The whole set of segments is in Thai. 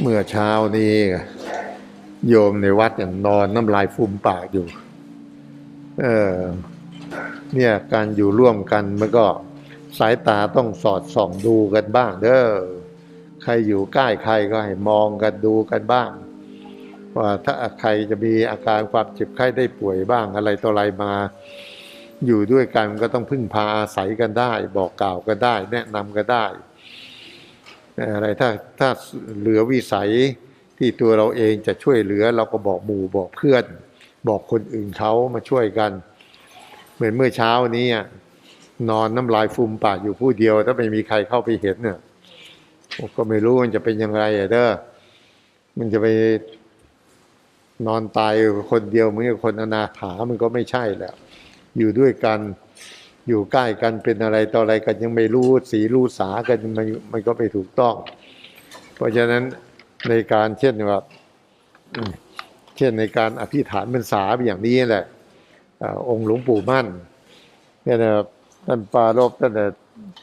เมื่อเช้านี้โยมในวัดเนี่ยนอนน้ำลายฟูมปากอยู่ เออเนี่ยการอยู่ร่วมกันมันก็สายตาต้องสอดส่องดูกันบ้าง เด้อใครอยู่ใกล้ใครก็ให้มองกันดูกันบ้าง ว่าถ้าใครจะมีอาการความเจ็บไข้ได้ป่วยบ้างอะไรต่ออะไรมา อยู่ด้วยกันก็ต้องพึ่งพาอาศัยกันได้ บอกกล่าวกันได้ แนะนำกันได้ อะไรถ้าถ้าเหลือวิสัยที่ตัวเราเองจะช่วยเหลือเราก็บอกหมู่บอกเพื่อน บอกคนอื่นเขามาช่วยกัน เหมือนเมื่อเช้านี้นอนน้ำลายฟูมปากอยู่ผู้เดียว ถ้าไม่มีใครเข้าไปเห็นเนี่ยก็ไม่รู้มันจะเป็นยังไงอะเด้อมันจะไปนอนตายคนเดียวเหมือนคนอนาถามันก็ไม่ใช่แล้ว อยู่ด้วยกัน อยู่ใกล้กันเป็นอะไรต่ออะไรกันยังไม่รู้สีรู้สากันมันมันก็ไม่ถูกต้อง เพราะฉะนั้นในการเช่นว่าเช่นในการอธิษฐานพรรษาอย่างนี้แหละองค์หลวงปู่มั่นเนี่ยนะท่านปารบท่านน่ะ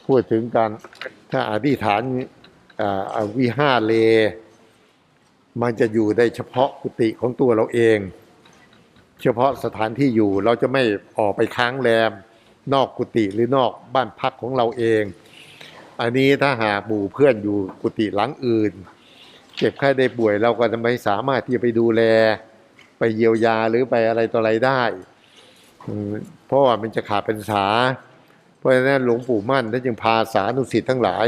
พูดถึงการถ้าอธิษฐานวิหาเล มันจะอยู่ได้เฉพาะกุฏิของตัวเราเอง เฉพาะสถานที่อยู่เราจะไม่ออกไปค้างแรม นอกกุฏิหรือนอกบ้านพักของเราเอง อันนี้ถ้าหาปู่เพื่อนอยู่กุฏิหลังอื่น เจ็บไข้ได้ป่วยเราก็จะไม่สามารถที่จะไปดูแล ไปเยียวยาหรือไปอะไรต่ออะไรได้ เพราะว่ามันจะขาดเป็นษา เพราะฉะนั้นหลวงปู่มั่นท่านจึงพาสานุสิทธิ์ทั้งหลาย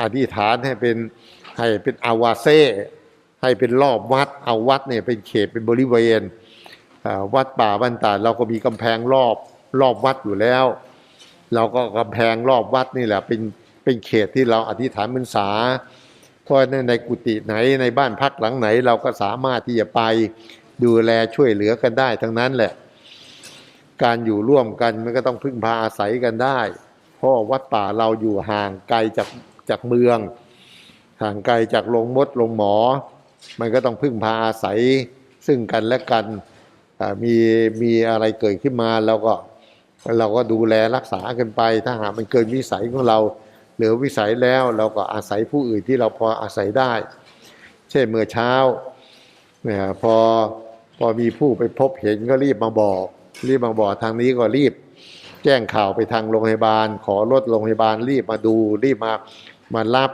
อธิษฐานให้เป็นให้เป็นอาวาเซให้เป็นรอบวัดเอาวัดเนี่ยเป็นเขตเป็นบริเวณวัดป่าบ้านตาดเราก็มีกำแพงรอบ รอบวัดอยู่แล้ว เราก็กำแพงรอบวัดนี่แหละเป็นเป็นเขตที่เราอธิษฐานเป็นษาเพราะในในกุฏิไหนในบ้านพักหลังไหน เราก็สามารถที่จะไปดูแลช่วยเหลือกันได้ทั้งนั้นแหละ การอยู่ร่วมกันมันก็ต้องพึ่งพาอาศัยกันได้ เพราะวัดป่าเราอยู่ห่างไกลจากจากเมือง ห่างไกลจากโรงมดโรงหมอ มันก็ต้องพึ่งพาอาศัยซึ่งกันและกันมีมีอะไรเกิดขึ้นมาเราก็ เราก็ดูแลรักษากันไป ถ้าหากมันเกินวิสัยของเรา เหลือวิสัยแล้วเราก็อาศัยผู้อื่นที่เราพออาศัยได้ เช่นเมื่อเช้าเนี่ยพอพอมีผู้ไปพบเห็นก็รีบมาบอก รีบมาบอกทางนี้ก็รีบ แจ้งข่าวไปทางโรงพยาบาล ขอรถโรงพยาบาลรีบมาดู รีบมามารับ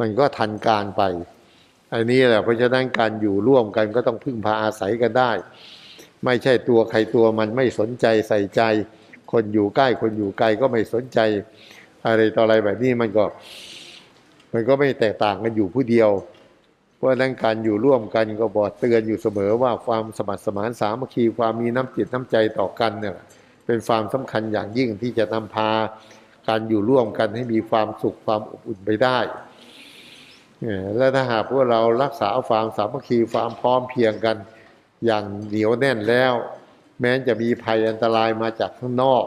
มันก็ทันการไปอันนี้แหละเพราะฉะนั้นการอยู่ร่วมกันก็ต้องพึ่งพาอาศัยกันได้ ไม่ใช่ตัวใครตัวมันไม่สนใจใส่ใจ คนอยู่ใกล้คนอยู่ไกลก็ไม่สนใจ อะไรต่ออะไรแบบนี้มันก็ มันก็ไม่แตกต่างกันอยู่ผู้เดียว เพราะนั้นการอยู่ร่วมกันก็บอกเตือนอยู่เสมอว่าความสมัครสมานสามัคคีความมีน้ำจิตน้ำใจต่อกันเนี่ยเป็นความสำคัญอย่างยิ่งที่จะนำพาการอยู่ร่วมกันให้มีความสุขความอบอุ่นไปได้และถ้าหากพวกเรารักษาความสามัคคีความพร้อมเพียงกัน อย่างเหนียวแน่นแล้ว แม้จะมีภัยอันตรายมาจากข้างนอก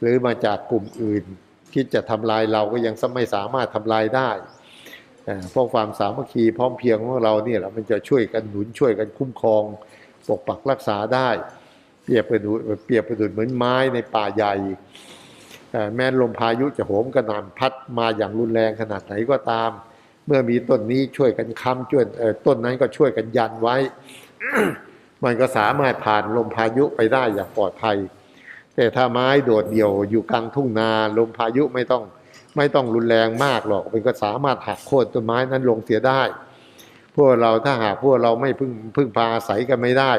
หรือมาจากกลุ่มอื่นคิดจะทำลายเราก็ยังไม่สามารถทำลายได้เพราะความสามัคคีพร้อมเพียงของเราเนี่ยแหละมันจะช่วยกันหนุนช่วยกันคุ้มครองปกปักรักษาได้ เปรียบประดุเปรียบประดุเหมือนไม้ในป่าใหญ่เอ่แม้ลมพายุจะโหมกระหน่ำพัดมาอย่างรุนแรงขนาดไหนก็ตาม เมื่อมีต้นนี้ช่วยกันค้ำช่วยต้นนั้นก็ช่วยกันยันไว้ มันก็สามารถผ่านลมพายุไปได้อย่างปลอดภัย แต่ถ้าไม้โดดเดี่ยวอยู่กลางทุ่งนาลมพายุไม่ต้องไม่ต้องรุนแรงมากหรอก มันก็สามารถหักโค่นต้นไม้นั้นลงเสียได้ พวกเราถ้าหากพวกเราไม่พึ่งพึ่งพาอาศัยกันไม่ได้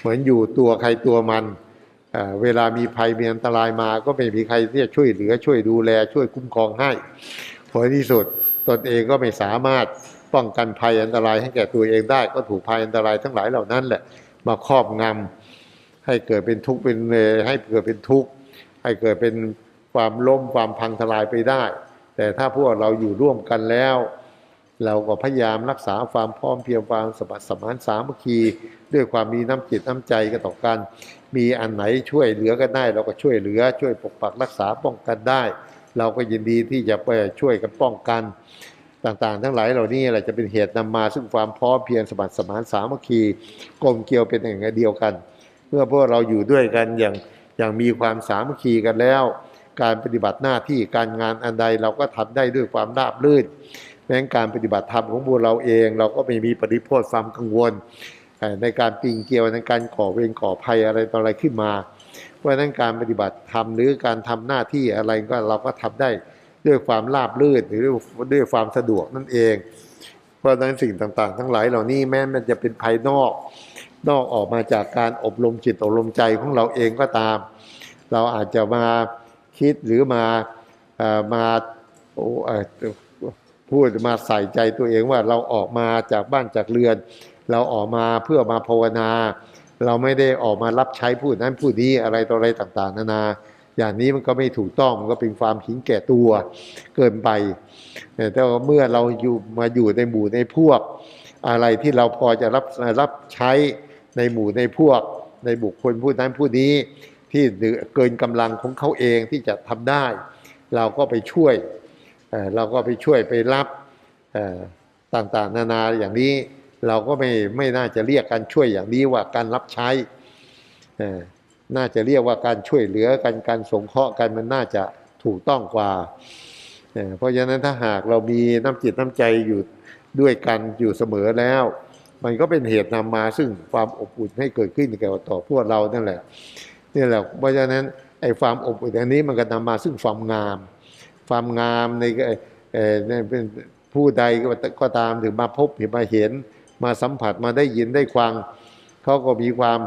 เหมือนอยู่ตัวใครตัวมันเเวลามีภัยมีอันตรายมาก็ไม่มีใครที่จะช่วยเหลือช่วยดูแลช่วยคุ้มครองให้ผลที่สุดตนเองก็ไม่สามารถป้องกันภัยอันตรายให้แก่ตัวเองได้ ก็ถูกภัยอันตรายทั้งหลายเหล่านั้นแหละ มาครอบงำให้เกิดเป็นทุกข์เป็นเอ่อให้เกิดเป็นทุกข์ให้เกิดเป็นความล้มความพังทลายไปได้ แต่ถ้าพวกเราอยู่ร่วมกันแล้ว เราก็พยายามรักษาความพร้อมเพรียงความสมัครสมานสามัคคี ด้วยความมีน้ำจิตน้ำใจกันต่อกัน มีอันไหนช่วยเหลือกันได้ เราก็ช่วยเหลือช่วยปกปักรักษาป้องกันได้ เราก็ยินดีที่จะไปช่วยกันป้องกัน ต่างๆ ทั้งหลายเหล่านี้แหละจะเป็นเหตุนำมาซึ่งความพร้อมเพียงสมัครสมานสามัคคีกลมเกลียวเป็นอย่างเดียวกัน เมื่อพวกเราอยู่ด้วยกันอย่างอย่างมีความสามัคคีกันแล้ว การปฏิบัติหน้าที่การงานอันใดเราก็ทำได้ด้วยความราบรื่นแม้การปฏิบัติธรรมของพวกเราเอง เราก็ไม่มีปฏิโพธ์ความกังวล ในการปีนเกลียวในการก่อเวรก่อภัยอะไรต่ออะไรขึ้นมา เพราะนั้นการปฏิบัติธรรมหรือการทำหน้าที่อะไรก็เราก็ทำได้ ด้วยความราบรื่นหรือด้วยความสะดวกนั่นเอง เพราะนั้นสิ่งต่างๆ ทั้งหลายเหล่านี้แม้มันจะเป็นภายนอก นอกออกมาจากการอบรมจิตอบรมใจของเราเองก็ตาม เราอาจจะมาคิดหรือมาอ่อมาพูดมาใส่ใจตัวเองว่าเราออกมาจากบ้านจากเรือน เราออกมาเพื่อมาภาวนา เราไม่ได้ออกมารับใช้ผู้นั้นผู้นี้อะไรต่ออะไรต่าง ๆ นานา อย่างนี้มันก็ไม่ถูกต้องมันก็เป็นความหิงแก่ตัวเกินไป แต่เมื่อเราอยู่มาอยู่ในหมู่ในพวก อะไรที่เราพอจะรับรับใช้ในหมู่ในพวก ในบุคคลผู้นั้นผู้นี้ที่เกินกำลังของเขาเองที่จะทำได้ เราก็ไปช่วยเราก็ไปช่วยไปรับต่างๆ นานาอย่างนี้เราก็ไม่ไม่น่าจะเรียกการช่วยอย่างนี้ว่าการรับใช้ น่าจะเรียกว่าการช่วยเหลือกันการสงเคราะห์กันมันน่าจะถูกต้องกว่า เพราะฉะนั้นถ้าหากเรามีน้ำจิตน้ำใจอยู่ด้วยกันอยู่เสมอแล้ว มันก็เป็นเหตุนำมาซึ่งความอบอุ่นให้เกิดขึ้นแก่ต่อพวกเรานั่นแหละนี่แหละเพราะฉะนั้นไอ้ความอบอุ่นอันนี้มันก็นำมาซึ่งความงาม ความงามในเอ่อเอ่อในเป็นผู้ใดก็ตามถึงมาพบเห็นมาเห็นมาสัมผัสมาได้ยินได้ฟังเขาก็มีความ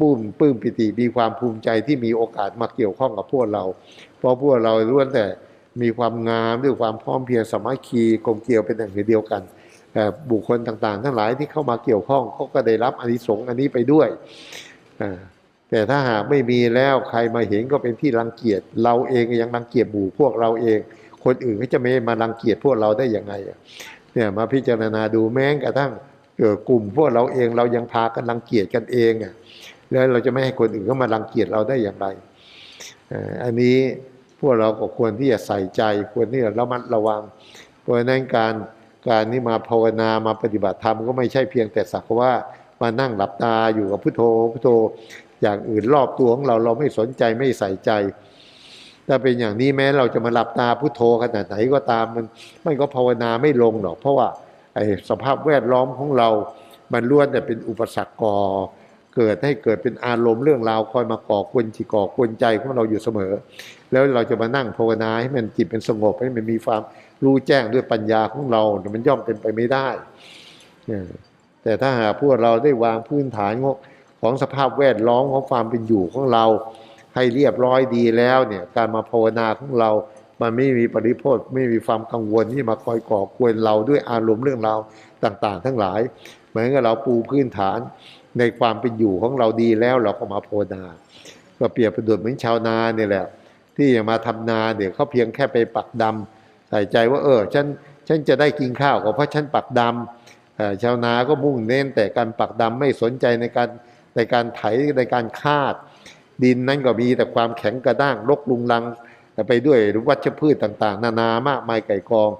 ปลื้มปลื้มปิติมีความภูมิใจที่มีโอกาสมาเกี่ยวข้องกับพวกเรา เพราะพวกเราล้วนแต่มีความงามด้วยความพร้อมเพรียงสามัคคีกลมเกลียวเป็นหนึ่งเดียวกัน บุคคลต่างๆ ทั้งหลายที่เข้ามาเกี่ยวข้องเขาก็ได้รับอานิสงส์อันนี้ไปด้วย แต่ถ้าหากไม่มีแล้วใครมาเห็นก็เป็นที่รังเกียจเราเองยังรังเกียจหมู่พวกเราเอง คนอื่นก็จะไม่มารังเกียจพวกเราได้ยังไงเนี่ยมาพิจารณาดูแม้กระทั่ง กลุ่มพวกเราเองเรายังพากันรังเกียจกันเองอะแล้วเราจะไม่ให้คนอื่นเข้ามารังเกียจเราได้อย่างไรอันนี้พวกเราก็ควรที่จะใส่ใจควรที่จะระมัดระวัง เพราะนั้นการการที่มาภาวนามาปฏิบัติธรรมก็ไม่ใช่เพียงแต่สักว่ามานั่งหลับตาอยู่กับพุทโธพุทโธอย่างอื่นรอบตัวของเราเราไม่สนใจไม่ใส่ใจถ้าเป็นอย่างนี้แม้เราจะมาหลับตาพุทโธขนาดไหนก็ตามมันมันก็ภาวนาไม่ลงหรอกเพราะว่า ไอ้สภาพแวดล้อมของเรา มันล้วนแต่เป็นอุปสรรคก่อเกิดให้เกิดเป็นอารมณ์เรื่องราวคอยมาก่อกวนจิตก่อกวนใจของเราอยู่เสมอ แล้วเราจะมานั่งภาวนาให้มันจิตเป็นสงบให้มันมีความรู้แจ้งด้วยปัญญาของเรา มันย่อมเป็นไปไม่ได้แต่ถ้าหากพวกเราได้วางพื้นฐานของสภาพแวดล้อมของความเป็นอยู่ของเรา ให้เรียบร้อยดีแล้วเนี่ยการมาภาวนาของเรา มันไม่มีปริโภทไม่มีความกังวลที่มาคอยก่อกวนเราด้วยอารมณ์เรื่องราวต่าง ๆ ทั้งหลาย เหมือนกับเราปูพื้นฐานในความเป็นอยู่ของเราดีแล้วเราก็มาภาวนา ก็เปรียบประดุจเหมือนชาวนาเนี่ยแหละ ที่จะมาทำนาเดี๋ยวเขาเพียงแค่ไปปักดำใส่ใจว่าเออฉันฉันจะได้กินข้าวก็เพราะฉันปักดำชาวนาก็มุ่งเน้นแต่การปักดำไม่สนใจในการในการไถในการคาด ดินนั้นก็มีแต่ความแข็งกระด้างรกลุงลัง ไปด้วยวัชพืชต่างๆ นานามากมายไก่กอง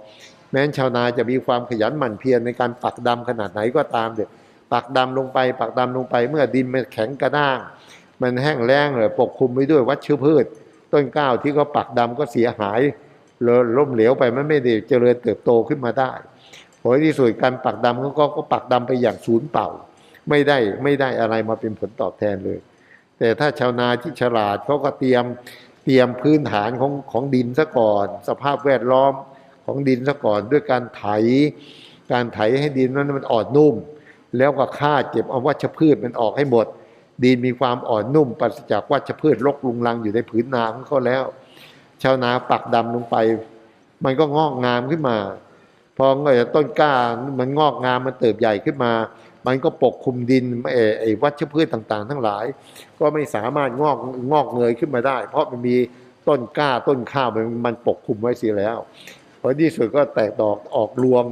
แม้นชาวนาจะมีความขยันหมั่นเพียรในการปักดำขนาดไหนก็ตามเด็กปักดำลงไป ปักดำลงไป เมื่อดินมันแข็งกระด้าง มันแห้งแล้งเลยปกคลุมไปด้วยวัชพืช ต้นก้าวที่เขาปักดำก็เสียหายล,ล้มเหลวไปมันไม่ได้เจริญเติบโตขึ้นมาได้ผลที่สุดการปักดำเขาก็ก็ปักดำไปอย่างศูนย์เปล่า ไม่ได้ไม่ได้อะไรมาเป็นผลตอบแทนเลย แต่ถ้าชาวนาที่ฉลาดเขาก็เตรียม เตรียมพื้นฐานของของดินซะก่อน สภาพแวดล้อมของดินซะก่อน ด้วยการไถ การไถให้ดินนั้นมันอ่อนนุ่ม แล้วก็ฆ่าเก็บเอาวัชพืชมันออกให้หมด ดินมีความอ่อนนุ่มปราศจากวัชพืชรกลุงรังอยู่ในผืนนาของเขาแล้ว ชาวนาปักดำลงไป มันก็งอกงามขึ้นมา พอเงยต้นกล้ามันงอกงามมันเติบใหญ่ขึ้นมา มันก็ปกคลุมดินไอ้วัชพืชต่างๆ ทั้งหลาย ก็ไม่สามารถงอกงอกเงยขึ้นมาได้ เพราะมันมีต้นกล้าต้นข้าวมันมันปกคลุมไว้เสียแล้วผลที่สุดก็แตกดอกออกรวง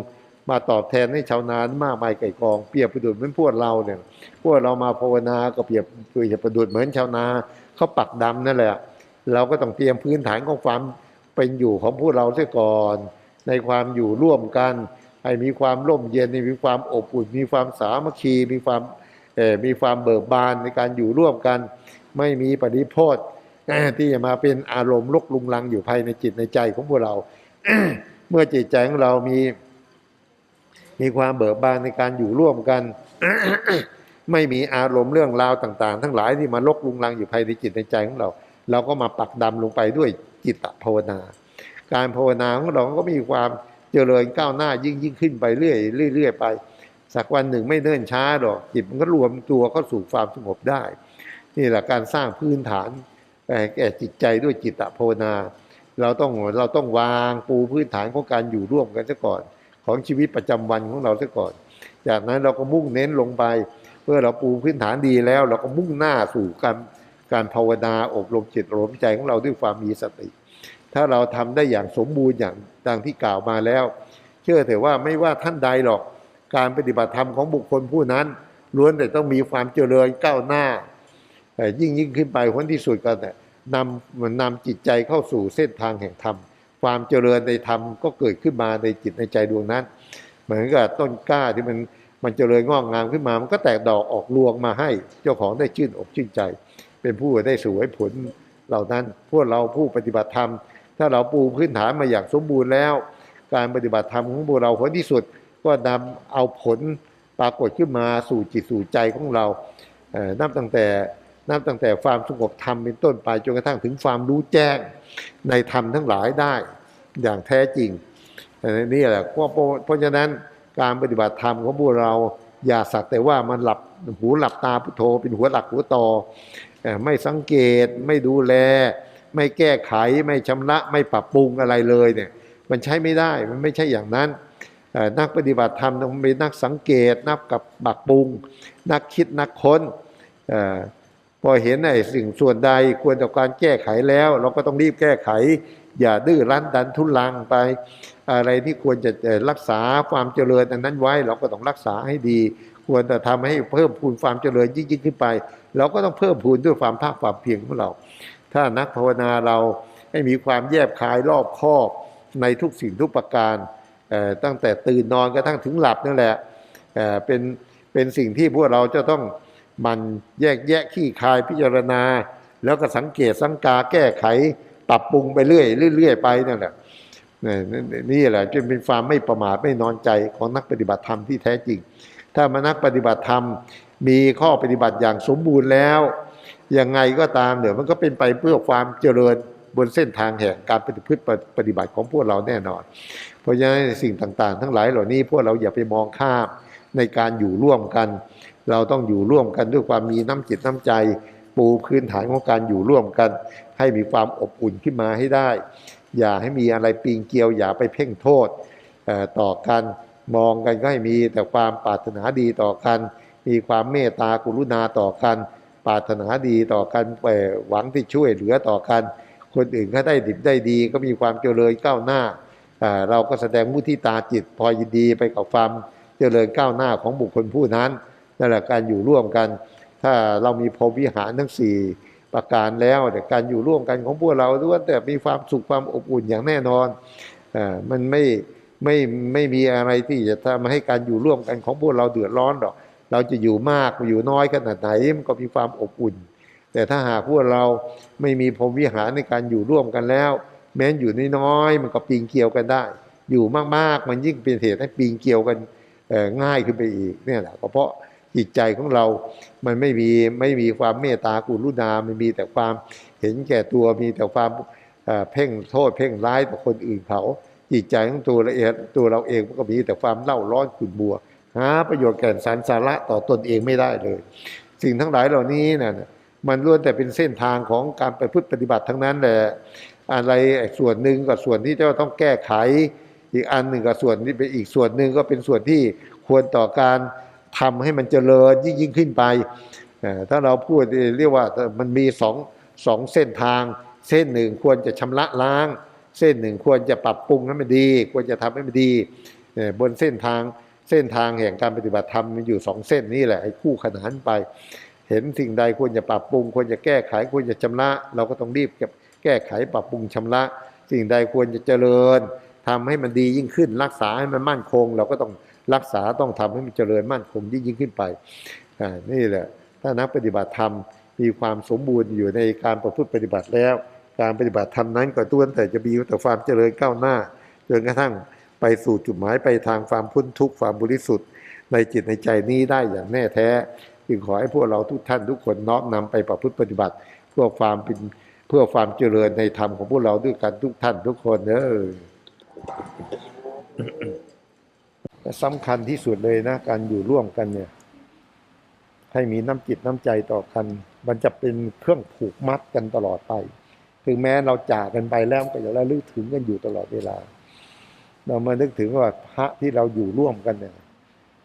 มาตอบแทนให้ชาวนานมากมายไก่กองเปรียบประดุจเหมือนพวกเราเนี่ยพวกเรามาภาวนาก็เปรียบเปรียบประดุจเหมือนชาวนาเขาปักดำนั่นแหละ เราก็ต้องเตรียมพื้นฐานของความเป็นอยู่ของพวกเราเสียก่อน ในความอยู่ร่วมกัน ให้มีความร่มเย็นมีความอบอุ่น มีความสามัคคี มีความมีความเบิกบานในการอยู่ร่วมกัน ไม่มีปฏิโพธที่จะมาเป็นอารมณ์ลกลุงลังอยู่ภายในจิตในใจของพวกเรา เมื่อจิตใจของเรามี มีความเบิกบานในการอยู่ร่วมกันไม่มีอารมณ์เรื่องราวต่าง ๆ ทั้งหลายที่มาลกลุงลังอยู่ภายในจิตในใจของเรา เราก็มาปักดำลงไปด้วยจิตตภาวนา การภาวนาของเราก็มีความ เจริญก้าวหน้ายิ่งยิ่งขึ้นไปเรื่อยเรื่อยไป สักวันหนึ่งไม่เนิ่นช้าหรอกจิตมันก็รวมตัวเข้าสู่ความสงบได้ นี่แหละการสร้างพื้นฐานแก่จิตใจด้วยจิตตภาวนา เราต้องเราต้องวางปูพื้นฐานของการอยู่ร่วมกันซะก่อน ของชีวิตประจำวันของเราซะก่อน จากนั้นเราก็มุ่งเน้นลงไปเพื่อเราปูพื้นฐานดีแล้ว เราก็มุ่งหน้าสู่การการภาวนาอบรมจิตอบรมใจของเราด้วยความมีสติ ถ้าเราทำได้อย่างสมบูรณ์อย่างดังที่กล่าวมาแล้ว เชื่อเถอะว่าไม่ว่าท่านใดหรอก การปฏิบัติธรรมของบุคคลผู้นั้น ล้วนแต่ต้องมีความเจริญก้าวหน้าเอ่ยิ่งยิ่งขึ้นไปผลที่สุดก็แต่นำมันนำจิตใจเข้าสู่เส้นทางแห่งธรรม ความเจริญในธรรมก็เกิดขึ้นมาในจิตในใจดวงนั้น เหมือนกับต้นกล้าที่มันมันเจริญงอกงามขึ้นมา มันก็แตกดอกออกรวงมาให้ เจ้าของได้ชื่นอกชื่นใจ เป็นผู้ได้สวยผลเหล่านั้น พวกเราผู้ปฏิบัติธรรม ถ้าเราปูพื้นฐานมาอย่างสมบูรณ์แล้ว การปฏิบัติธรรมของพวกเราผลที่สุดก็นำเอาผลปรากฏขึ้นมาสู่จิตสู่ใจของเรานับตั้งแต่นับตั้งแต่ความสงบธรรมเป็นต้นไปจนกระทั่งถึงความรู้แจ้งในธรรมทั้งหลายได้อย่างแท้จริงเอ่นี่แหละเพราะเพราะฉะนั้นการปฏิบัติธรรมของพวกเราอย่าสักแต่ว่ามันหลับหูหลับตาพุทโธเป็นหัวหลักหัวต่อไม่สังเกตไม่ดูแล ไม่แก้ไขไม่ชำระไม่ปรับปรุงอะไรเลยเนี่ยมันใช้ไม่ได้มันไม่ใช่อย่างนั้นนักปฏิบัติธรรมต้องเป็นนักสังเกต นักกับบักปรุง นักคิดนักค้นพอเห็นไอ้สิ่งส่วนใดควรต่อการแก้ไขแล้ว เราก็ต้องรีบแก้ไข อย่าดื้อรั้นดันทุลังไป อะไรที่ควรจะรักษาความเจริญอันนั้นไว้ เราก็ต้องรักษาให้ดี ควรจะทำให้เพิ่มพูนความเจริญยิ่งยิ่งขึ้นไป เราก็ต้องเพิ่มพูนด้วยความภาคความเพียรของเรา ถ้านักภาวนาเราให้มีความแยบคายรอบคอบในทุกสิ่งทุกประการตั้งแต่ตื่นนอนกระทั่งถึงหลับนั่นแหละเป็นเป็นสิ่งที่พวกเราจะต้องมันแยกแยะขี้คายพิจารณา แล้วก็สังเกตสังกาแก้ไขปรับปรุงไปเรื่อยเรื่อยไปนั่นแหละนี่นี่แหละจึงเป็นความไม่ประมาทไม่นอนใจของนักปฏิบัติธรรมที่แท้จริง ถ้ามานักปฏิบัติธรรมมีข้อปฏิบัติอย่างสมบูรณ์แล้ว ยังไงก็ตามเดี๋ยวมันก็เป็นไปเพื่อความเจริญบนเส้นทางแห่งการปฏิพฤติปฏิบัติของพวกเราแน่นอน เพราะฉะนั้นสิ่งต่างๆ ทั้งหลายเหล่านี้พวกเราอย่าไปมองข้ามในการอยู่ร่วมกัน เราต้องอยู่ร่วมกันด้วยความมีน้ำจิตน้ำใจ ปูพื้นฐานของการอยู่ร่วมกัน ให้มีความอบอุ่นขึ้นมาให้ได้ อย่าให้มีอะไรปีนเกลียวอย่าไปเพ่งโทษต่อกันมองกันก็ให้มีแต่ความปรารถนาดีต่อกัน มีความเมตตากรุณาต่อกัน ปรารถนาดีต่อกันหวังที่ช่วยเหลือต่อกัน คนอื่นเขาได้ดิบได้ดี ก็มีความเจริญก้าวหน้า เราก็แสดงมุทิตาจิต พอยินดีไปกับความเจริญก้าวหน้าของบุคคลผู้นั้นนั่นแหละการอยู่ร่วมกัน ถ้าเรามีพรมวิหารทั้งสี่ประการแล้วแต่การอยู่ร่วมกันของพวกเราล้วนแต่มีความสุขความอบอุ่นอย่างแน่นอนอ่ามันไม่ไม่ไม่มีอะไรที่จะทำให้การอยู่ร่วมกันของพวกเราเดือดร้อนหรอก เราจะอยู่มากอยู่น้อยขนาดไหนมันก็มีความอบอุ่น แต่ถ้าหากพวกเราไม่มีพรหมวิหารในการอยู่ร่วมกันแล้ว แม้นอยู่น้อยๆมันก็ปีนเกลียวกันได้ อยู่มากๆมันยิ่งเป็นเหตุให้ปีนเกลียวกันง่ายขึ้นไปอีกเนี่ยแหละเพราะจิตใจของเรา มันไม่มีไม่มีความเมตตากรุณามันมีแต่ความเห็นแก่ตัว มีแต่ความเพ่งโทษ เพ่งร้ายต่อคนอื่นเขา จิตใจของตัวเราเองตัวเราเองมันก็มีแต่ความเล่าร้อนขุ่นบัว หาประโยชน์แก่นสารสาระต่อตนเองไม่ได้เลย สิ่งทั้งหลายเหล่านี้นะมันล้วนแต่เป็นเส้นทางของการไปพุทธปฏิบัติทั้งนั้นแหละอะไรส่วนหนึ่งกับส่วนที่จะต้องแก้ไข อีกอันหนึ่งกับส่วนที่เป็นอีกส่วนหนึ่งก็เป็นส่วนที่ควรต่อการทำให้มันเจริญยิ่งยิ่งขึ้นไป ถ้าเราพูดเรียกว่ามันมีสองสองเส้นทาง เส้นหนึ่งควรจะชำระล้าง เส้นหนึ่งควรจะปรับปรุงให้มันดี ควรจะทำให้มันดีบนเส้นทาง เส้นทางแห่งการปฏิบัติธรรมมันอยู่สองเส้นนี้แหละให้คู่ขนานไป เห็นสิ่งใดควรจะปรับปรุง ควรจะแก้ไขควรจะชำระ เราก็ต้องรีบเก็บแก้ไขปรับปรุงชำระ สิ่งใดควรจะเจริญทำให้มันดียิ่งขึ้น รักษาให้มันมั่นคง เราก็ต้องรักษาต้องทำให้มันเจริญมั่นคงยิ่งยิ่งขึ้นไปนี่แหละถ้านักปฏิบัติธรรมมีความสมบูรณ์อยู่ในการประพฤติปฏิบัติแล้ว การปฏิบัติธรรมนั้นก็ต้วนแต่จะมีแต่ความเจริญก้าวหน้าจนกระทั่ง ไปสู่จุดหมายไปทางความพ้นทุกข์ความบริสุทธิ์ ในจิตในใจนี้ได้อย่างแน่แท้ จึงขอให้พวกเราทุกท่านทุกคนน้อมนำไปประพฤติปฏิบัติ เพื่อความเป็นเพื่อความเจริญในธรรมของพวกเราด้วยกันทุกท่านทุกคนเนอสำคัญที่สุดเลยนะ การอยู่ร่วมกันเนี่ย ให้มีน้ำจิตน้ำใจต่อกัน มันจะเป็นเครื่องผูกมัดกันตลอดไป ถึงแม้เราจากกันไปแล้วก็อย่าระลึกถึงกันอยู่ตลอดเวลา เรามานึกถึงว่าพระที่เราอยู่ร่วมกันเนี่ย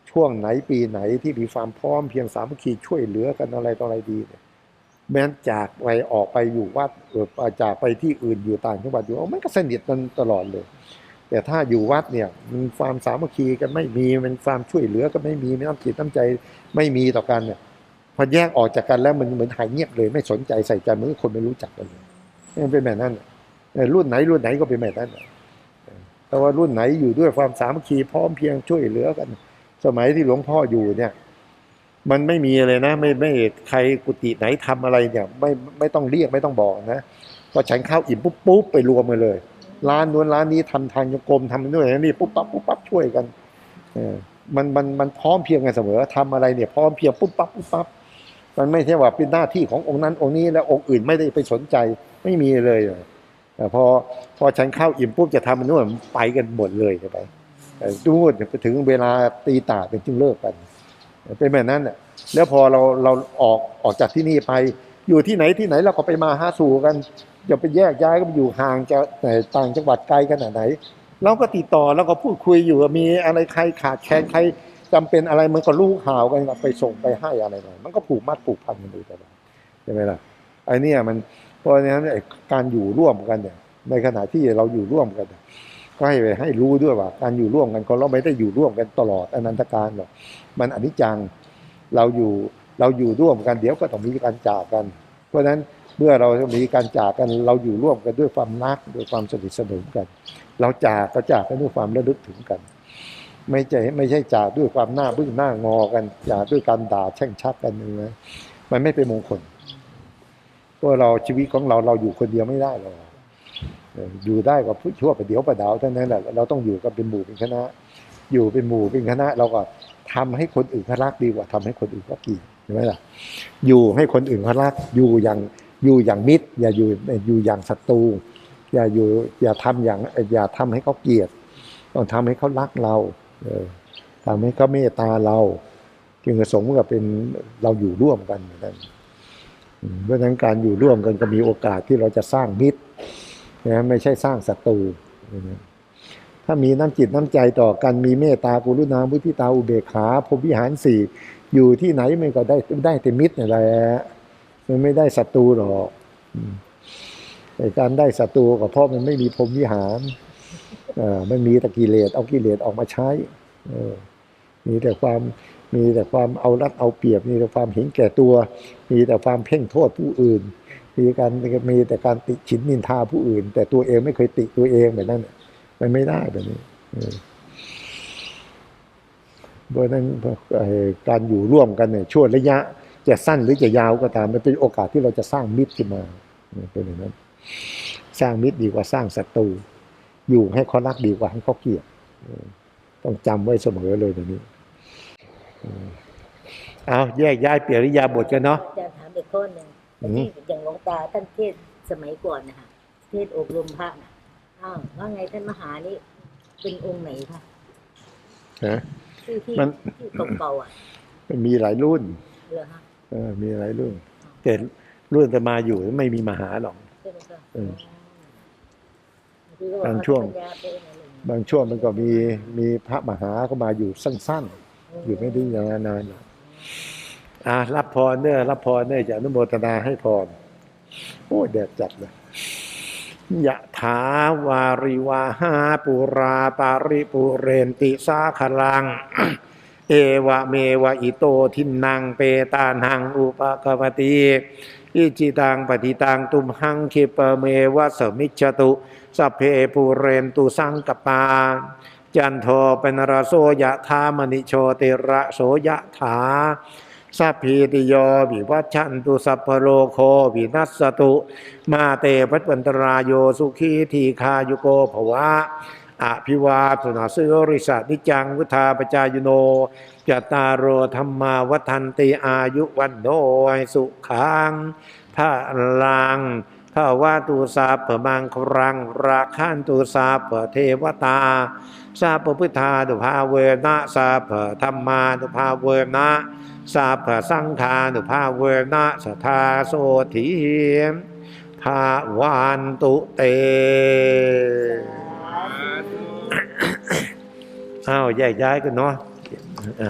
ช่วงไหนปีไหนที่มีความพร้อมเพียงสามัคคีช่วยเหลือกันอะไรต่ออะไรดีเนี่ยแม้นจากไปออกไปอยู่วัดจากไปที่อื่นอยู่ต่างจังหวัดอยู่เอามันก็สนิทกันตลอดเลย แต่ถ้าอยู่วัดเนี่ยมันความสามัคคีกันไม่มีมันความช่วยเหลือก็ไม่มีน้ำจิตน้ำใจไม่มีต่อกันเนี่ยพอแยกออกจากกันแล้วมันเหมือนหายเงียบเลยไม่สนใจใส่ใจเหมือนคนไม่รู้จักกันเลยมันเป็นแบบนั้นรุ่นไหนรุ่นไหนก็เป็นแบบนั้น แต่ว่ารุ่นไหนอยู่ด้วยความสามัคคีพร้อมเพียงช่วยเหลือกัน สมัยที่หลวงพ่ออยู่เนี่ย มันไม่มีเลยนะ ไม่ไม่ใครกุฏิไหนทำอะไรเนี่ย ไม่ไม่ต้องเรียกไม่ต้องบอกนะพอฉันข้าวอิ่มปุ๊บปุ๊บไปรวมกันเลย ร้านนู้นร้านนี้ทำทางโยกรมทำนู่นนี่ปุ๊บปั๊บปุ๊บปั๊บช่วยกันเออมันมันมันพร้อมเพียงกันเสมอทำอะไรเนี่ย พร้อมเพียงปุ๊บปั๊บปุ๊บปั๊บมันไม่ใช่ว่าเป็นหน้าที่ขององค์นั้นองค์นี้แล้วองค์อื่นไม่ได้ไปสนใจไม่มีเลย แต่พอพอฉันเข้าอิ่มปุ๊บจะทำมันนู่นไปกันหมดเลยไปเออดูไปถึงเวลาตีตาเป็นจึงเลิกกัน เป็นแบบนั้นน่แล้วพอเราเราออกออกจากที่นี่ไป อยู่ที่ไหนที่ไหนเราก็ไปมาหาสู่กันอย่าไปแยกย้ายก็ไปอยู่ห่างจากแต่ต่างจังหวัดไกลขนาดไหน เราก็ติดต่อแล้วก็พูดคุยอยู่มีอะไรใครขาดแคลนใครจำเป็นอะไรมันก็รู้ข่าวกันไปส่งไปให้อะไรหน่อยมันก็ผูกมัดผูกพันกันดูตลอดใช่ไหมล่ะไอ้นี่มัน ราะฉะนั้นการอยู่ร่วมกันเนี่ยในขณะที่เราอยู่ร่วมกันก็ให้ไปให้รู้ด้วยว่า การอยู่ร่วมกันคนเราไม่ได้อยู่ร่วมกันตลอดอนันตการหรอกมันอนิจจังเราอยู่เราอยู่ร่วมกันเดี๋ยวก็ต้องมีการจากกัน เพราะฉะนั้นเมื่อเรามีการจากกันเราอยู่ร่วมกันด้วยความรักด้วยความสนิทสนมกัน เราจากก็จากกันด้วยความระลึกถึงกัน ไม่ใช่ไม่ใช่จากด้วยความหน้าบึ้งหน้างอกันจากด้วยการด่าแช่งชักกันนะมันไม่เป็นมงคล พราะเราชีวิตของเราเราอยู่คนเดียวไม่ได้หรอกอยู่ได้ก็พูดชั่วไปเดี๋ยวประดาวเท่านั้นแหละเราต้องอยู่กันเป็นหมู่เป็นคณะ อยู่เป็นหมู่เป็นคณะ เราก็ทำให้คนอื่นเขารักดีกว่าทำให้คนอื่นเขาเกลียดใช่ไหมล่ะอยู่ให้คนอื่นเขารักอยู่อย่างอยู่อย่างมิตร อย่าอยู่อยู่อย่างศัตรูอย่าอยู่อย่าทำอย่างอย่าทำให้เขาเกลียดต้องทำให้เขารักเราเออทำให้เขาเมตตาเราจึงจะสมกับเป็นเราอยู่ร่วมกันนกัน เพราะฉะนั้นการอยู่ร่วมกันก็มีโอกาสที่เราจะสร้างมิตรนะไม่ใช่สร้างศัตรูนะถ้ามีน้ำจิตน้ำใจต่อกันมีเมตตากรุณามุทิตาอุเบกขาพรมวิหารสี่อยู่ที่ไหนมันก็ได้ได้แต่มิตรนี่นแหละมันไม่ได้ศัตรูหรอกแต่การได้ศัตรูก็เพราะมันไม่มีพรมวิหารเออมันมีต่กิเลสเอากิเลสออกมาใช้เออมีแต่ความ มีแต่ความเอารัดเอาเปรียบ มีแต่ความเห็นแก่ตัว มีแต่ความเพ่งโทษผู้อื่น มีการมีแต่การติฉินนินทาผู้อื่น แต่ตัวเองไม่เคยติตัวเองแบบนั้นมันไม่ได้แบบนี้เพราะนั้นการอยู่ร่วมกันเนี่ยช่วงระยะจะสั้นหรือจะยาวก็ตามมันเป็นโอกาสที่เราจะสร้างมิตรขึ้นมาเป็นอย่างนั้น สร้างมิตรดีกว่าสร้างศัตรูอยู่ให้เขารักดีกว่าให้เขาเกลียดต้องจำไว้เสมอเลยแบบนี้ เออเอาแยกย้ายเปลี่ยนริยาบทกันเนาะอาจารย์ถามอีกข้อหนึ่งอืมที่อย่างหลวงตาท่านเทศน์สมัยก่อนนะคะเทศน์อบรมพระน่ะอ้าวว่าไงท่านมหานี่เป็นองค์ไหนคะฮะที่ที่มันที่เก่าๆอะมันมีหลายรุ่นเหรอฮะเออมีหลายรุ่นแต่รุ่นจะมาอยู่ไม่มีมหาหรอกใช่ไหมคะเออที่ก็บอกบางช่วงปัญญาเป็นอะไรอย่างเงี้ยบางช่วงมันก็มีมีพระมหาก็มาอยู่สั้นๆ อยู่ไม่ได้นานๆหรอกอ่ารับพรเนอะรับพรเนอะจะอนุโมทนาให้พรโอ้แดดจัดเลยยะถาวาริวาหาปุราปาริปุเรนติสาคลัง เอวะเมวะอิโตทินังเปตานังอุปกปติอิจิตังปฏิตังตุมหังคิปเมวะสมิจตุสเพปุเรนตุสังกปา จันโทเป็นรโสยะธามณิโชติระโสยะถาสัพพีติโยวิวัชชันตุสัพพโลโควินัสตุ มาเตปัจันตรายโยสุขีทีคายุโกภวะอภิวาทนาสิริสานิจังวุธาปจายโนจตารโรธรรมาวัฒนติอายุวันโนให้สุขังพระลัง พระวาตูสาเปมังครัง ราคันตูสาเปเทวตา สาปพุทธานุภาเวนะสาปธรรมานุภาเวนะสาปสังฆานุภาเวนะสทธาโสถีมภาวันตุเตอ้าวแยกย้ายกันเนาะอะ